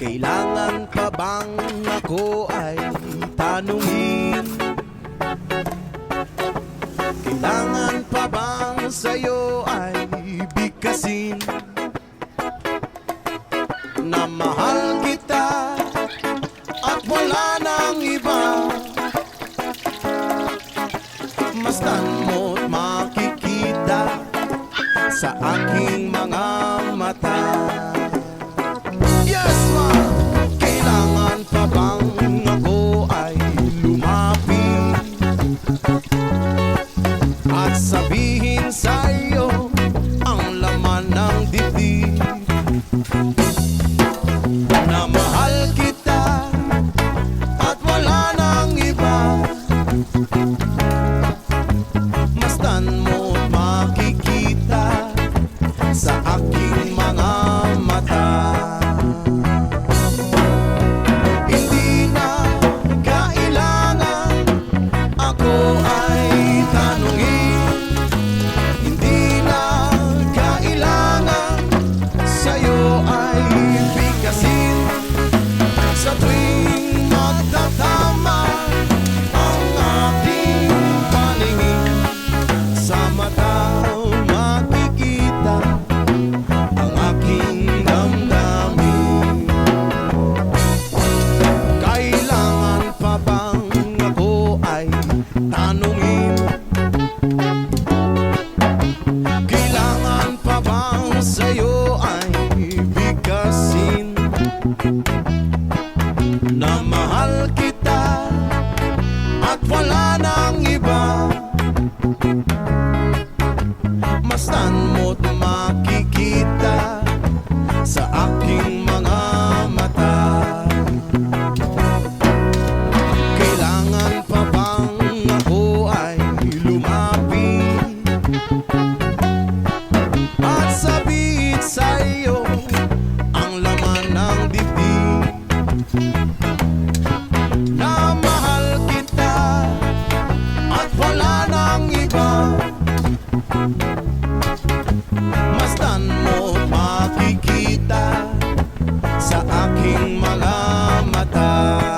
Kailangan pa bang ako ay tanungin? Kailangan pa bang sa'yo ay bigkasin? Na mahal kita at wala nang iba Mastan mo't makikita sa aking sasabihin sa'yo ang laman ng dibdib. Na mahal kita at wala nang iba. Kailangan pa bang sa'yo ay Na mahal kita at wala nang iba. Mastan mo't makikita sa aking mga Mastan mo sa aking mga mata.